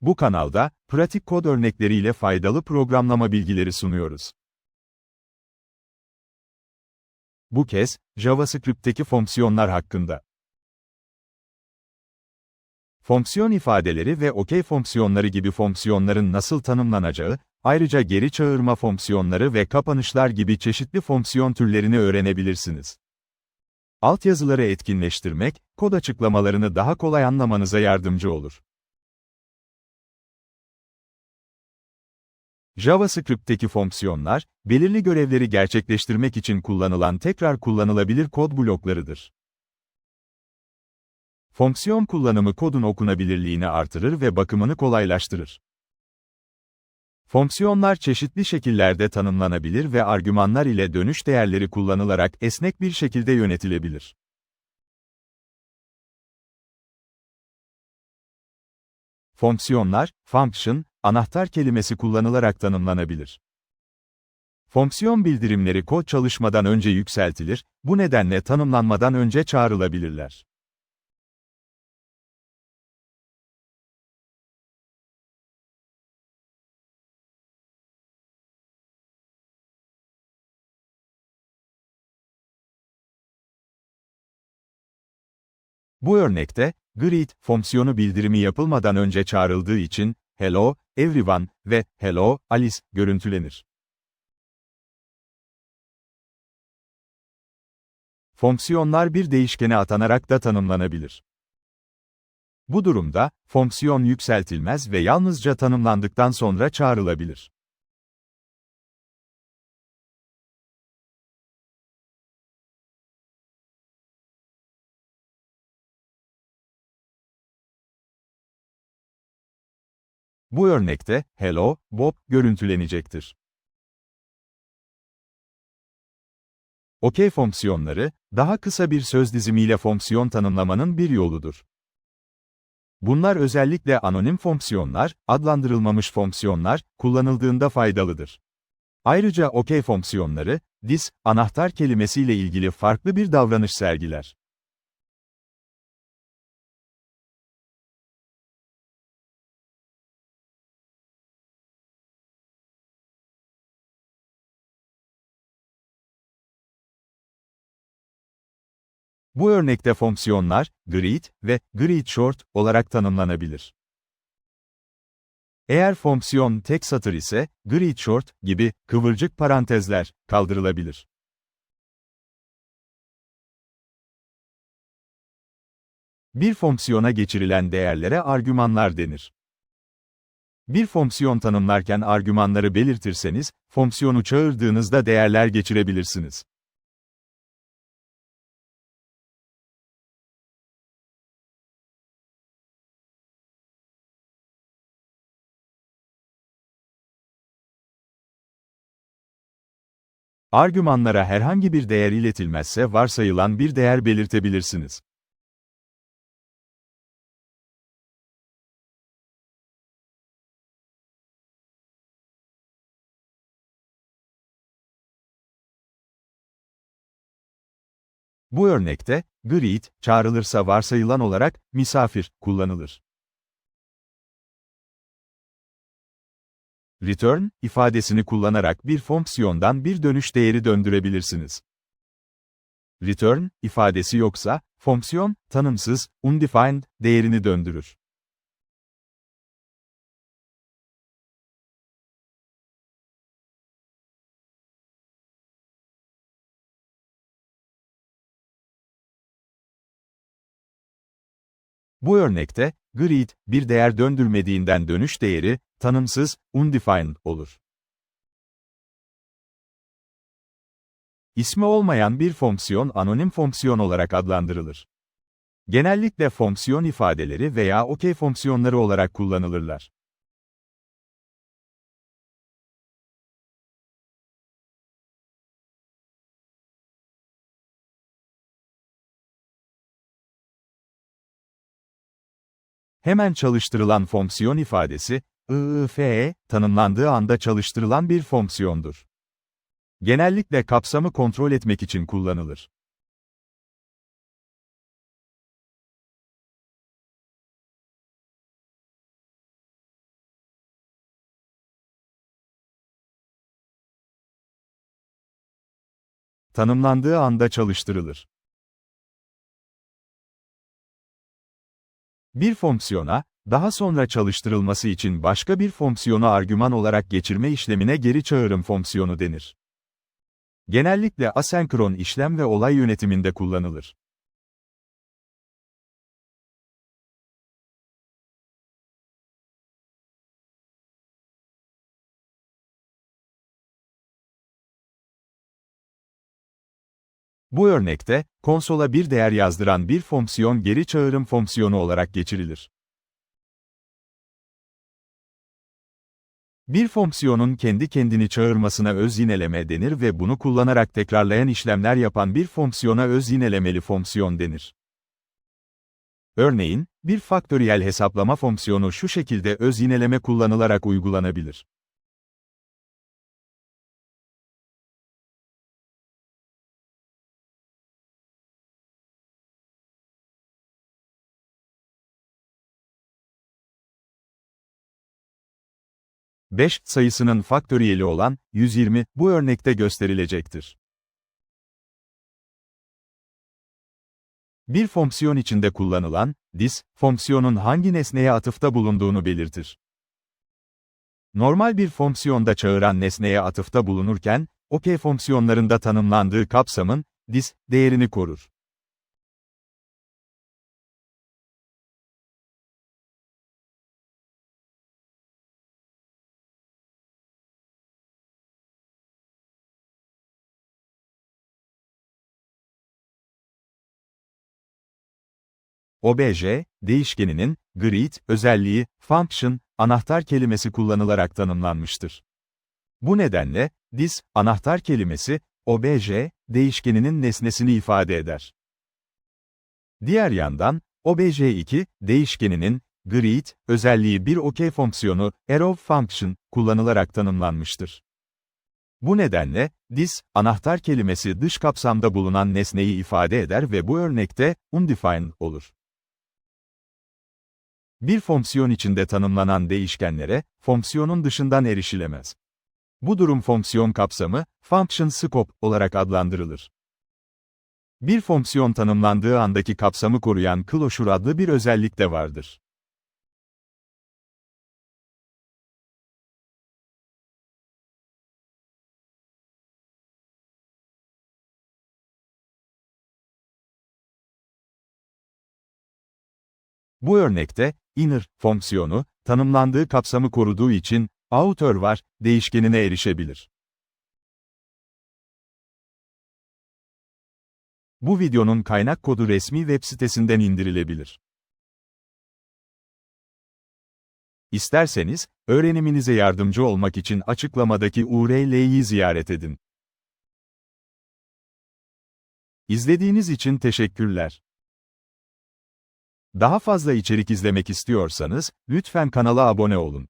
Bu kanalda, pratik kod örnekleriyle faydalı programlama bilgileri sunuyoruz. Bu kez, JavaScript'teki fonksiyonlar hakkında. Fonksiyon ifadeleri ve okey fonksiyonları gibi fonksiyonların nasıl tanımlanacağı, ayrıca geri çağırma fonksiyonları ve kapanışlar gibi çeşitli fonksiyon türlerini öğrenebilirsiniz. Altyazıları etkinleştirmek, kod açıklamalarını daha kolay anlamanıza yardımcı olur. JavaScript'teki fonksiyonlar, belirli görevleri gerçekleştirmek için kullanılan tekrar kullanılabilir kod bloklarıdır. Fonksiyon kullanımı kodun okunabilirliğini artırır ve bakımını kolaylaştırır. Fonksiyonlar çeşitli şekillerde tanımlanabilir ve argümanlar ile dönüş değerleri kullanılarak esnek bir şekilde yönetilebilir. Fonksiyonlar, function, anahtar kelimesi kullanılarak tanımlanabilir. Fonksiyon bildirimleri kod çalışmadan önce yükseltilir, bu nedenle tanımlanmadan önce çağrılabilirler. Bu örnekte, greet fonksiyonu bildirimi yapılmadan önce çağrıldığı için, hello, everyone ve hello, Alice görüntülenir. Fonksiyonlar bir değişkene atanarak da tanımlanabilir. Bu durumda, fonksiyon yükseltilmez ve yalnızca tanımlandıktan sonra çağrılabilir. Bu örnekte, hello, Bob, görüntülenecektir. OK fonksiyonları, daha kısa bir söz dizimiyle fonksiyon tanımlamanın bir yoludur. Bunlar özellikle anonim fonksiyonlar, adlandırılmamış fonksiyonlar, kullanıldığında faydalıdır. Ayrıca OK fonksiyonları, this, anahtar kelimesiyle ilgili farklı bir davranış sergiler. Bu örnekte fonksiyonlar, greet ve greet short olarak tanımlanabilir. Eğer fonksiyon tek satır ise, greet short gibi kıvırcık parantezler kaldırılabilir. Bir fonksiyona geçirilen değerlere argümanlar denir. Bir fonksiyon tanımlarken argümanları belirtirseniz, fonksiyonu çağırdığınızda değerler geçirebilirsiniz. Argümanlara herhangi bir değer iletilmezse varsayılan bir değer belirtebilirsiniz. Bu örnekte, greet, çağrılırsa varsayılan olarak, misafir, kullanılır. Return, ifadesini kullanarak bir fonksiyondan bir dönüş değeri döndürebilirsiniz. Return, ifadesi yoksa, fonksiyon, tanımsız, undefined, değerini döndürür. Bu örnekte, greet, bir değer döndürmediğinden dönüş değeri, tanımsız, undefined olur. İsmi olmayan bir fonksiyon anonim fonksiyon olarak adlandırılır. Genellikle fonksiyon ifadeleri veya OK fonksiyonları olarak kullanılırlar. Hemen çalıştırılan fonksiyon ifadesi, IIFE, tanımlandığı anda çalıştırılan bir fonksiyondur. Genellikle kapsamı kontrol etmek için kullanılır. tanımlandığı anda çalıştırılır. Bir fonksiyona, daha sonra çalıştırılması için başka bir fonksiyonu argüman olarak geçirme işlemine geri çağırım fonksiyonu denir. Genellikle asenkron işlem ve olay yönetiminde kullanılır. Bu örnekte, konsola bir değer yazdıran bir fonksiyon geri çağırım fonksiyonu olarak geçirilir. Bir fonksiyonun kendi kendini çağırmasına öz yineleme denir ve bunu kullanarak tekrarlayan işlemler yapan bir fonksiyona öz yinelemeli fonksiyon denir. Örneğin, bir faktöriyel hesaplama fonksiyonu şu şekilde öz yineleme kullanılarak uygulanabilir. Beş sayısının faktöriyeli olan 120 bu örnekte gösterilecektir. Bir fonksiyon içinde kullanılan this fonksiyonun hangi nesneye atıfta bulunduğunu belirtir. Normal bir fonksiyonda çağıran nesneye atıfta bulunurken, OK fonksiyonlarında tanımlandığı kapsamın this değerini korur. OBJ, değişkeninin, greet, özelliği, function, anahtar kelimesi kullanılarak tanımlanmıştır. Bu nedenle, this, anahtar kelimesi, obj, değişkeninin nesnesini ifade eder. Diğer yandan, obj2, değişkeninin, greet, özelliği bir OK fonksiyonu, arrow function, kullanılarak tanımlanmıştır. Bu nedenle, this, anahtar kelimesi dış kapsamda bulunan nesneyi ifade eder ve bu örnekte, undefined olur. Bir fonksiyon içinde tanımlanan değişkenlere, fonksiyonun dışından erişilemez. Bu durum fonksiyon kapsamı, function scope olarak adlandırılır. Bir fonksiyon tanımlandığı andaki kapsamı koruyan closure adlı bir özellik de vardır. Bu örnekte, inner fonksiyonu, tanımlandığı kapsamı koruduğu için, outer var, değişkenine erişebilir. Bu videonun kaynak kodu resmi web sitesinden indirilebilir. İsterseniz, öğreniminize yardımcı olmak için açıklamadaki URL'yi ziyaret edin. İzlediğiniz için teşekkürler. Daha fazla içerik izlemek istiyorsanız, lütfen kanala abone olun.